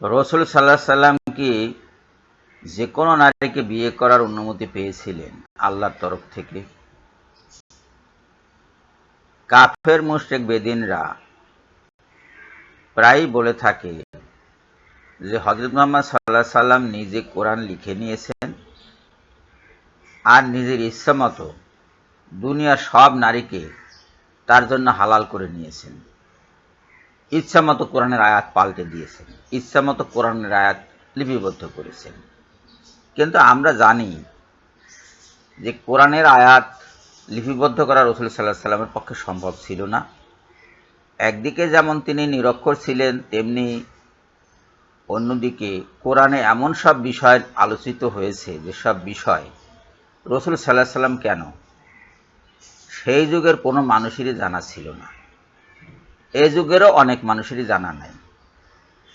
রসুল সাল্লাহ সাল্লাম কি যে কোনো নারীকে বিয়ে করার অনুমতি পেয়েছিলেন আল্লাহর তরফ থেকে? কাফের মুশরিক বেদিনরা প্রায়ই বলে থাকে যে হজরত মোহাম্মদ সাল্লাহ সাল্লাম নিজে কোরআন লিখে নিয়েছেন আর নিজের ইচ্ছা মতো দুনিয়ার সব নারীকে তার জন্য হালাল করে নিয়েছেন। ইচ্ছা মতো কোরআনের আয়াত পাল্টে দিয়েছেন ইচ্ছা মতো কোরআনের আয়াত লিপিবদ্ধ করেছেন। কিন্তু আমরা জানি যে কোরআনের আয়াত লিপিবদ্ধ করা রসুল সাল্লাহ সাল্লামের পক্ষে সম্ভব ছিল না। একদিকে যেমন তিনি নিরক্ষর ছিলেন, তেমনি অন্যদিকে কোরআনে এমন সব বিষয় আলোচিত হয়েছে যেসব বিষয় রসুল সাল্লাহ সাল্লাম কেন? সেই যুগের কোনো মানুষেরই জানা ছিল না। এই যুগেরও অনেক মানুষেরই জানা নাই।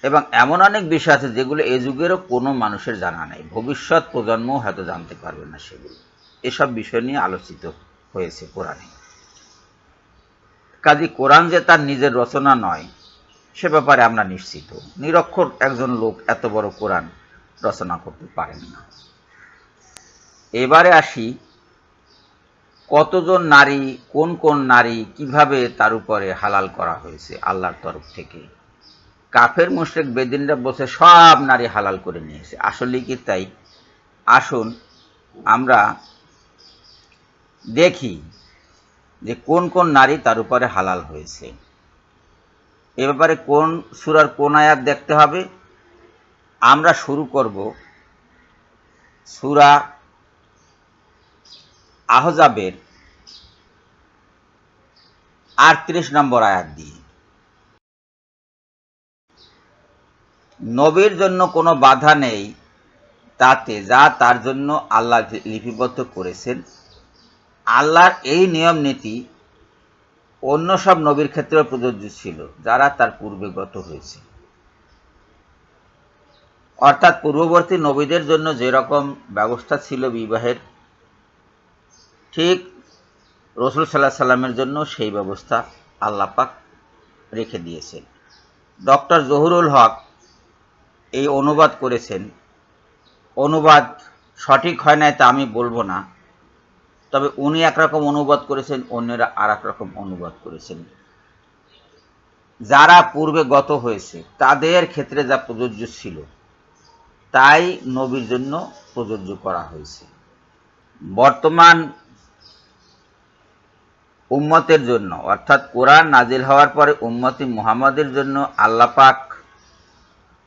এবং এমন অনেক বিষয় আছে যেগুলো এই যুগেরও কোনো মানুষের জানা নাই। ভবিষ্যৎ প্রজন্মও হয়তো জানতে পারবে না সেগুলো। এসব বিষয় নিয়ে আলোচিত হয়েছে কোরআনে। কাজী কোরআন যে তার নিজের রচনা নয়, সে ব্যাপারে আমরা নিশ্চিত। নিরক্ষর একজন লোক এত বড় কোরআন রচনা করতে পারেন না। এবারে আসি কতজন নারী, কোন কোন নারী কীভাবে তার উপরে হালাল করা হয়েছে আল্লাহর তরফ থেকে? কাফের, মুশরেক, বেদিনরা বসে সব নারী হালাল করে নিয়েছে। আসলে কি তাই? আসুন আমরা দেখি যে কোন কোন নারী তার উপরে হালাল হয়েছে। এ ব্যাপারে কোন সুরার কোন আয়াত দেখতে হবে? আমরা শুরু করব সুরা আহজাবের আটত্রিশ নম্বর আয়াত দিয়ে। নবীর জন্য কোনো বাধা নেই, তাতে যা তার জন্য আল্লাহ লিপিবদ্ধ করেছেন। আল্লাহর এই নিয়ম নীতি অন্য সব নবীর ক্ষেত্রে প্রযোজ্য ছিল, যারা তার পূর্বে গত হয়েছে। অর্থাৎ পূর্ববর্তী নবীদের জন্য যেরকম ব্যবস্থা ছিল বিবাহের ঠিক রসুল সাল্লাহ সাল্লামের জন্য সেই ব্যবস্থা আল্লাপাক রেখে দিয়েছেন। ডক্টর জহুরুল হক এই অনুবাদ করেছেন। অনুবাদ সঠিক হয় নাই তা আমি বলব না, তবে উনি একরকম অনুবাদ করেছেন, অন্যরা আর রকম অনুবাদ করেছেন। যারা পূর্বে গত হয়েছে, তাদের ক্ষেত্রে যা প্রযোজ্য ছিল, তাই নবীর জন্য প্রযোজ্য করা হয়েছে। বর্তমান উম্মতের জন্য। অর্থাৎ কোরআন নাজিল হওয়ার পরে উম্মতি মুহাম্মদের জন্য আল্লাপাক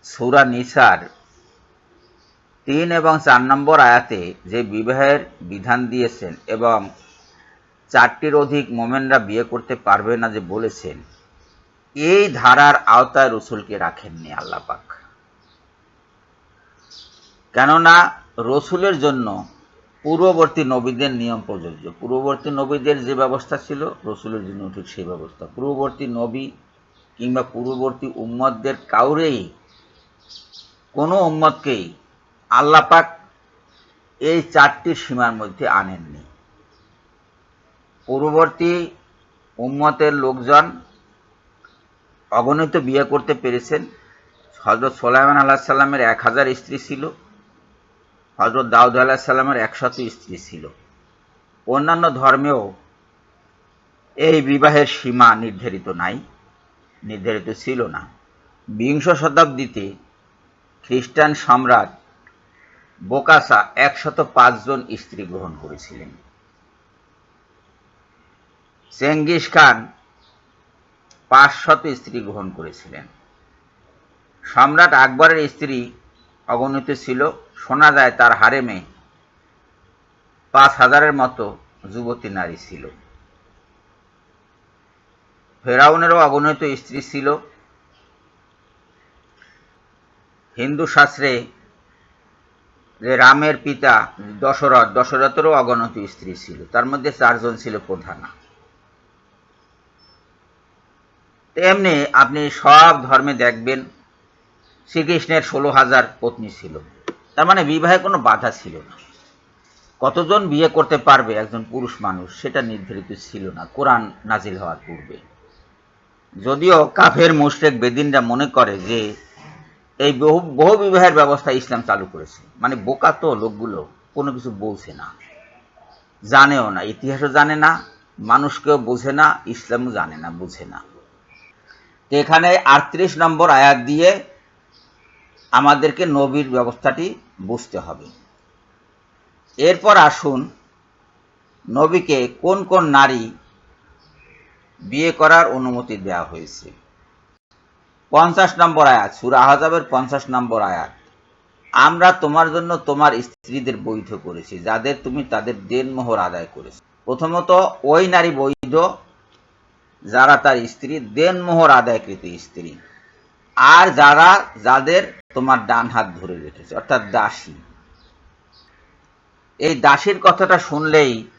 সুরা নিসার তিন এবং চার নম্বর আয়াতে যে বিবাহের বিধান দিয়েছেন এবং চারটির অধিক মোমেনরা বিয়ে করতে পারবে না যে বলেছেন, এই ধারার আওতায় রসুলকে রাখেননি আল্লাপাক। কেননা রসুলের জন্য পূর্ববর্তী নবীদের নিয়ম প্রযোজ্য। পূর্ববর্তী নবীদের যে ব্যবস্থা ছিল, রসুলের জন্য ঠিক সেই ব্যবস্থা। পূর্ববর্তী নবী কিংবা পূর্ববর্তী উম্মতদের কাউরেই, কোনো উম্মতকেই আল্লাপাক এই চারটি সীমার মধ্যে আনেননি। পূর্ববর্তী উম্মতের লোকজন অগণিত বিয়ে করতে পেরেছেন। হজরত সোলাইমান আল্লাহ সাল্লামের এক হাজার স্ত্রী ছিল। হজরত দাউদ আল্লাহ সাল্লামের একশত স্ত্রী ছিল। অন্যান্য ধর্মেও এই বিবাহের সীমা নির্ধারিত নাই, নির্ধারিত ছিল না। বিংশ শতাব্দীতে খ্রিস্টান সম্রাট বোকাসা একশত পাঁচজন স্ত্রী গ্রহণ করেছিলেন। চেঙ্গিস খান পাঁচশত স্ত্রী গ্রহণ করেছিলেন। সম্রাট আকবরের স্ত্রী অগণিত ছিল শোনা যায় তার হারেমে পাঁচ হাজারের মতো যুবতী নারী ছিল। ফেরাউনেরও অগণিত স্ত্রী ছিল। হিন্দু শাস্ত্রে যে রামের পিতা দশরথ, দশরথেরও অগণিত স্ত্রী ছিল। তার মধ্যে চারজন ছিল প্রধান। তেমনি আপনি সব ধর্মে দেখবেন, শ্রীকৃষ্ণের ষোলো হাজার পত্নী ছিল। তার মানে বিবাহে কোনো বাধা ছিল না। কতজন বিয়ে করতে পারবে একজন পুরুষ মানুষ সেটা নির্ধারিত ছিল না, কোরআন নাজিল হওয়ার পূর্বে। যদিও কাফের মুশরেক বেদিনরা মনে করে যে এই বহু বহু বিবাহের ব্যবস্থা ইসলাম চালু করেছে। মানে বোকা তো লোকগুলো, কোনো কিছু বলছে না। জানেও না, ইতিহাসও জানে না, মানুষকেও বোঝে না, ইসলামও জানে না, বুঝে না। এখানে আটত্রিশ নম্বর আয়াত দিয়ে আমাদেরকে নবীর ব্যবস্থাটি বুঝতে হবে। এরপর আসুন নবীকে কোন কোন নারী বিয়ে করার অনুমতি দেওয়া হয়েছে। পঞ্চাশ নম্বর আয়াত, সুরা আহজাবের পঞ্চাশ নম্বর আয়াত। আমরা তোমার জন্য তোমার স্ত্রীদের বৈধ করেছি, যাদের তুমি তাদের দেনমোহর আদায় করেছ। প্রথমত, ওই নারী বৈধ যারা তার স্ত্রী দেনমোহর আদায়কৃত স্ত্রী। আর যারা, যাদের তোমার ডান হাত ধরে রেখেছে, অর্থাৎ দাসী। এই দাসীর কথাটা শুনলেই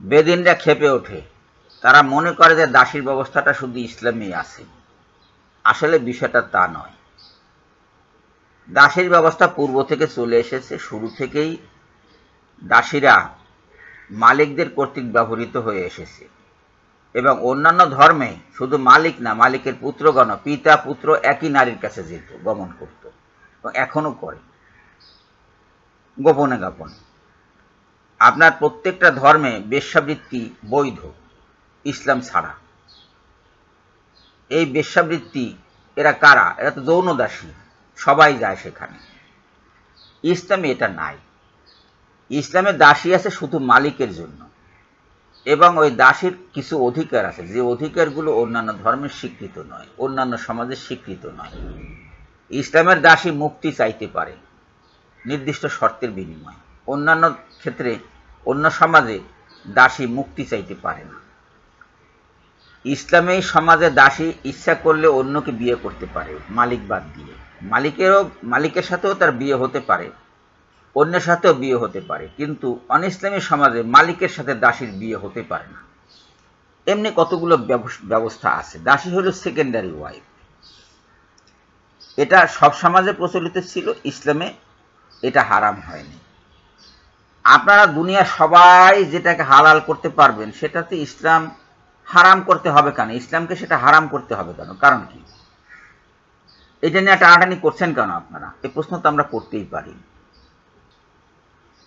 বেদিনরা খেপে ওঠে। তারা মনে করে যে দাসীর ব্যবস্থাটা শুধু ইসলামেই আছে। আসলে বিষয়টা তা নয়। দাসীর ব্যবস্থা পূর্ব থেকে চলে এসেছে। শুরু থেকেই দাসীরা মালিকদের কর্তৃক ব্যবহৃত হয়ে এসেছে। এবং অন্যান্য ধর্মে শুধু মালিক না, মালিকের পুত্রগণ, পিতা, পুত্র একই নারীর কাছে যেত গমন করত এবং করে। গোপনে গোপনে। আপনার প্রত্যেকটা ধর্মে বেশ্যাবৃত্তি বৈধ, ইসলাম ছাড়া। এই বেশ্যাবৃত্তি, এরা কারা? এরা তো যৌন দাসী সবাই যায় সেখানে। ইসলামে এটা নাই। ইসলামে দাসী আছে শুধু মালিকের জন্য। এবং ওই দাসীর কিছু অধিকার আছে, যে অধিকারগুলো অন্যান্য ধর্মের স্বীকৃত নয়, অন্যান্য সমাজের স্বীকৃত নয়। ইসলামের দাসী মুক্তি চাইতে পারে, নির্দিষ্ট শর্তের বিনিময়ে। অন্যান্য ক্ষেত্রে অন্য সমাজে দাসী মুক্তি চাইতে পারে না। ইসলামী সমাজে দাসী ইচ্ছা করলে অন্যকে বিয়ে করতে পারে, মালিক বাদ দিয়ে। মালিকেরও, মালিকের সাথেও তার বিয়ে হতে পারে। অন্যের সাথেও বিয়ে হতে পারে, কিন্তু অনইসলামী সমাজে মালিকের সাথে দাসীর বিয়ে হতে পারে না। এমনি কতগুলো ব্যবস্থা আছে? দাসী হলো সেকেন্ডারি ওয়াইফ এটা সব সমাজে প্রচলিত ছিল, ইসলামে এটা হারাম হয়নি। আপনারা দুনিয়া সবাই যেটাকে হালাল করতে পারবেন, সেটাতে ইসলাম হারাম করতে হবে কেন? ইসলামকে সেটা হারাম করতে হবে কেন? কারণ কি? এটা নিয়ে টানাটানি করছেন কেন আপনারা? এই প্রশ্ন তো আমরা করতেই পারি।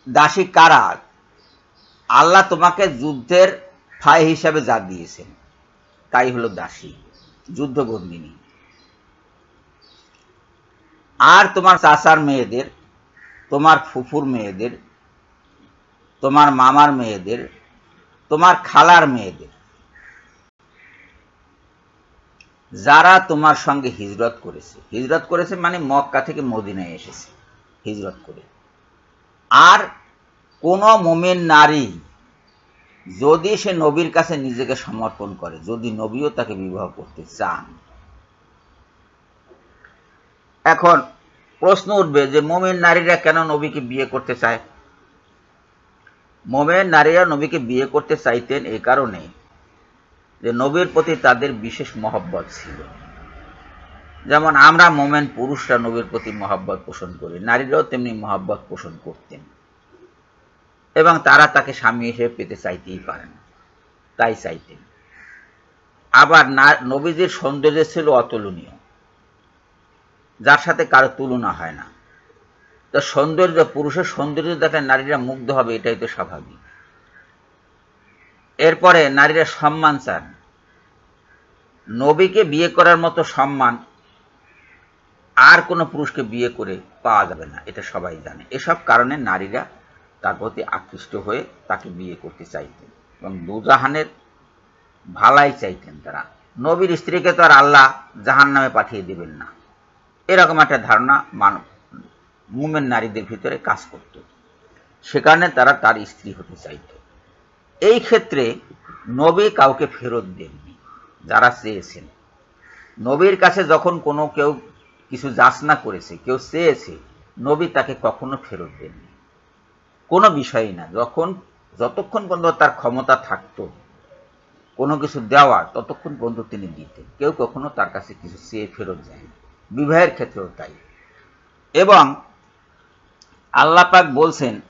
দাসী কারা? আল্লাহ তোমাকে যুদ্ধের ফাই হিসাবে যা দিয়েছেন, তাই হলো দাসী যুদ্ধবন্দিনী আর তোমার চাচার মেয়েদের, তোমার ফুফুর মেয়েদের, তোমার মামার মেয়েদের, তোমার খালার মেয়েদের, যারা তোমার সঙ্গে হিজরত করেছে। হিজরত করেছে মানে মক্কা থেকে মদিনায় এসেছে, হিজরত করে। আর কোন মোমেন নারী যদি সে নবীর কাছে নিজেকে সমর্পণ করে, যদি নবীও তাকে বিবাহ করতে চান। এখন প্রশ্ন উঠবে যে মোমেন নারীরা কেন নবীকে বিয়ে করতে চায়? মোমেন নারীরা নবীকে বিয়ে করতে চাইতেন এই কারণে যে নবীর প্রতি তাদের বিশেষ মহব্বত ছিল। যেমন আমরা মোমেন পুরুষরা নবীর প্রতি মহব্বত পোষণ করি, নারীরাও তেমনি মহব্বত পোষণ করতেন। এবং তারা তাকে স্বামী হিসেবে পেতে চাইতেই পারেন, তাই চাইতেন। আবার নবীজির সৌন্দর্য ছিল অতুলনীয়, যার সাথে কারও তুলনা হয় না। তো সৌন্দর্য, পুরুষের সৌন্দর্য দেখে নারীরা মুগ্ধ হবে, এটাই তো স্বাভাবিক। এরপরে নারীরা সম্মান চান। নবীকে বিয়ে করার মতো সম্মান আর কোনো পুরুষকে বিয়ে করে পাওয়া যাবে না, এটা সবাই জানে। এসব কারণে নারীরা তার প্রতি আকৃষ্ট হয়ে তাকে বিয়ে করতে চাইতেন এবং দুজাহানের ভালাই চাইতেন তারা। নবীর স্ত্রীকে তো আর আল্লাহ জাহান নামে পাঠিয়ে দেবেন না। এরকম একটা ধারণা মানব মুমেন নারীদের ভিতরে কাজ করত। সে কারণে তারা তার স্ত্রী হতে চাইত। এই ক্ষেত্রে নবী কাউকে ফেরত দেননি, যারা চেয়েছেন। নবীর কাছে যখন কোনো কেউ কিছু যাচনা করেছে, কেউ চেয়েছে, নবী তাকে কখনো ফেরত দেননি। কোনো বিষয়ই না, যখন, যতক্ষণ পর্যন্ত তার ক্ষমতা থাকতো, কোনো কিছু দেওয়ার, ততক্ষণ পর্যন্ত তিনি দিতেন। কেউ কখনো তার কাছে কিছু চেয়ে ফেরত যায়নি। বিবাহের ক্ষেত্রেও তাই। এবং আল্লাপাক বলছেন,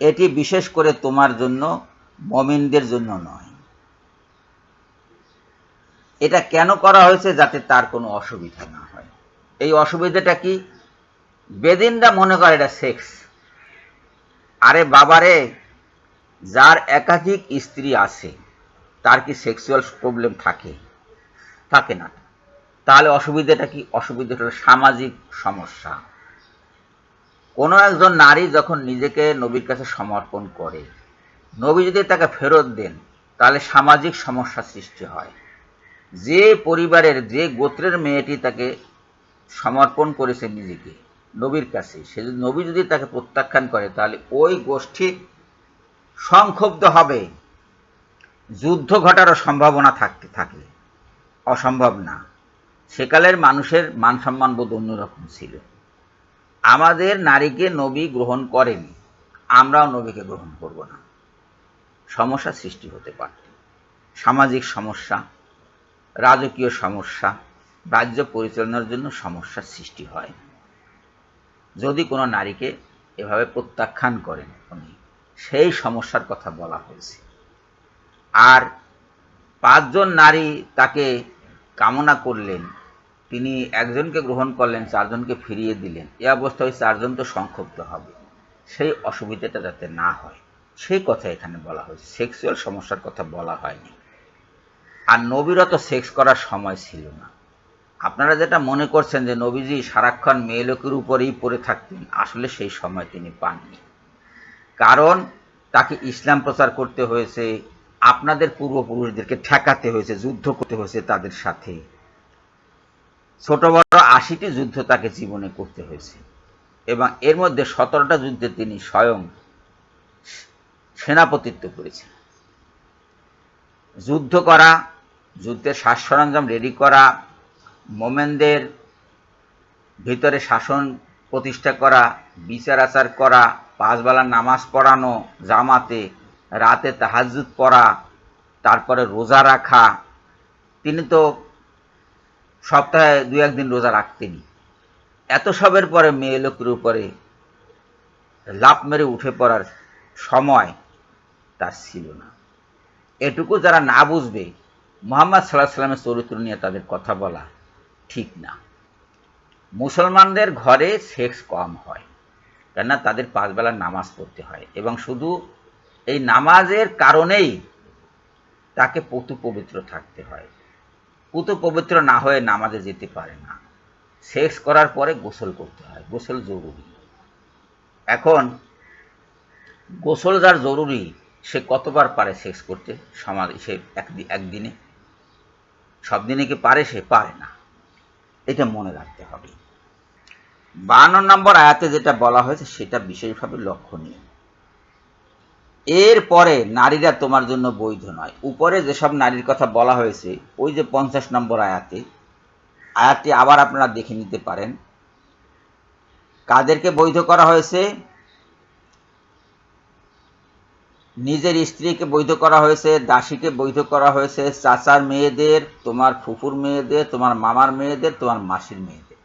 এটি বিশেষ করে তোমার জন্য, মমিনদের জন্য নয়। এটা কেন করা হয়েছে যাতে তার কোনো অসুবিধা না হয়? এই অসুবিধাটা কি? বেদিনরা মনে করে এটা সেক্স। আরে বাবারে, যার একাধিক স্ত্রী আছে, তার কি সেক্সুয়াল প্রবলেম থাকে? থাকে না। তাহলে অসুবিধাটা কি? অসুবিধাটা সামাজিক সমস্যা। কোনো একজন নারী যখন নিজেকে নবীর কাছে সমর্পণ করে, নবী যদি তাকে ফেরত দেন, তাহলে সামাজিক সমস্যা সৃষ্টি হয়। যে পরিবারের, যে গোত্রের মেয়েটি তাকে সমর্পণ করেছে নিজেকে, নবীর কাছে। সে যদি নবী যদি তাকে প্রত্যাখ্যান করে, তাহলে ওই গোষ্ঠী সংক্ষুব্ধ হবে। যুদ্ধ ঘটারও সম্ভাবনা থাকতে থাকে। অসম্ভব না। সেকালের মানুষের মান সম্মান বোধ অন্যরকম ছিল। আমাদের নারীকে নবী গ্রহণ করেনি, আমরাও নবীকে গ্রহণ করব না। সমস্যা সৃষ্টি হতে পারত সামাজিক সমস্যা, রাজকীয় সমস্যা রাজ্য পরিচালনার জন্য সমস্যার সৃষ্টি হয়। যদি কোনো নারীকে এভাবে প্রত্যাখ্যান করেন উনি, সেই সমস্যার কথা বলা হয়েছে। আর পাঁচজন নারী তাকে কামনা করলেন, তিনি একজনকে গ্রহণ করলেন, চারজনকে ফিরিয়ে দিলেন, এ অবস্থায় চারজন তো সংক্ষুব্ধ হবে। সেই অসুবিধাটা যাতে না হয় সেই কথা এখানে বলা হয়েছে। সেক্সুয়াল সমস্যার কথা বলা হয়নি। আর নবীরত সেক্স করার সময় ছিল না। আপনারা যেটা মনে করছেন যে নবীজি সারাক্ষণ মেয়ে লোকের উপরেই পড়ে থাকতেন, আসলে সেই সময় তিনি পাননি। কারণ তাকে ইসলাম প্রচার করতে হয়েছে, আপনাদের পূর্বপুরুষদেরকে ঠেকাতে হয়েছে, যুদ্ধ করতে হয়েছে তাদের সাথে। ছোট বড় আশিটি যুদ্ধ তাকে জীবনে করতে হয়েছে। এবং এর মধ্যে সতেরোটা যুদ্ধে তিনি স্বয়ং সেনাপতিত্ব করেছেন। যুদ্ধ করা, যুদ্ধের শ্বাস সরঞ্জাম রেডি করা মোমেনদের ভিতরে শাসন প্রতিষ্ঠা করা, বিচার আচার করা পাঁচবেলার নামাজ পড়ানো, জামাতে রাতে তাহাজুদ পড়া, তারপরে রোজা রাখা, তিনি তো সপ্তাহে দু একদিন রোজা রাখতেনি এত সবের পরে মেয়ে লোকের উপরে লাভ মেরে উঠে পড়ার সময় তার ছিল না। এটুকু যারা না বুঝবে, মোহাম্মদ সাল্লাহ সাল্লামের চরিত্র নিয়ে তাদের কথা বলা। ঠিক না। মুসলমানদের ঘরে সেক্স কম হয়, কেননা তাদের পাঁচবেলার নামাজ পড়তে হয় এবং শুধু এই নামাজের কারণেই তাকে পতু পবিত্র থাকতে হয়। পুতু পবিত্র না হয়ে নামাজে যেতে পারে না। সেক্স করার পরে গোসল করতে হয়, গোসল জরুরি। এখন গোসল যার জরুরি, সে কতবার পারে সেক্স করতে? সমাজ, সে একদিনে? সব দিনে কি পারে? সে পারে না। এটা মনে রাখতে হবে। বান্ন নম্বর আয়াতে যেটা বলা হয়েছে, সেটা বিশেষভাবে লক্ষণীয়। এরপরে নারীরা তোমার জন্য বৈধ নয়। উপরে যেসব নারীর কথা বলা হয়েছে, ওই যে পঞ্চাশ নম্বর আয়াতে, আয়াতটি আবার আপনারা দেখে নিতে পারেন। কাদেরকে বৈধ করা হয়েছে? নিজের স্ত্রীকে বৈধ করা হয়েছে, দাসীকে বৈধ করা হয়েছে, চাচার মেয়েদের, তোমার ফুফুর মেয়েদের, তোমার মামার মেয়েদের, তোমার মাসির মেয়েদের।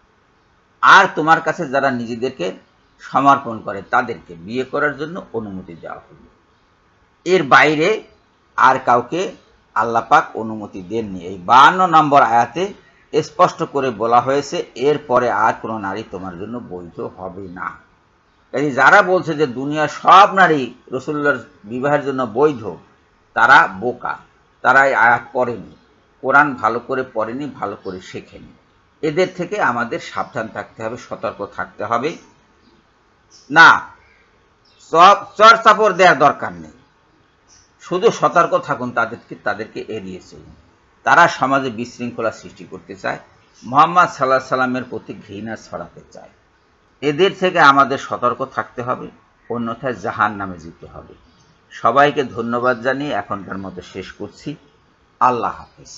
আর তোমার কাছে যারা নিজেদেরকে সমর্পণ করে, তাদেরকে বিয়ে করার জন্য অনুমতি দেওয়া হলো। এর বাইরে আর কাউকে আল্লাপাক অনুমতি দেননি। এই বান্ন নম্বর আয়াতে স্পষ্ট করে বলা হয়েছে, এরপরে আর কোনো নারী তোমার জন্য বৈধ হবে না। কাজে যারা বলছে যে দুনিয়ার সব নারী রসুল্লার বিবাহের জন্য বৈধ, তারা বোকা। তারা এই আয়াত পড়েনি। কোরআন ভালো করে পড়েনি, ভালো করে শেখেনি। এদের থেকে আমাদের সাবধান থাকতে হবে, সতর্ক থাকতে হবে। না, সব চর চাপড় দেওয়ার দরকার নেই। শুধু সতর্ক থাকুন, তাদেরকে তাদেরকে এড়িয়ে চলুন। তারা সমাজে বিশৃঙ্খলা সৃষ্টি করতে চায়, মোহাম্মদ সাল্লাহ সাল্লামের প্রতি ঘৃণা ছড়াতে চায়। এদের থেকে আমাদের সতর্ক থাকতে হবে, অন্যথায় জাহান নামে যেতে হবে। সবাইকে ধন্যবাদ জানিয়ে এখনকার মতো শেষ করছি। আল্লাহ হাফিজ।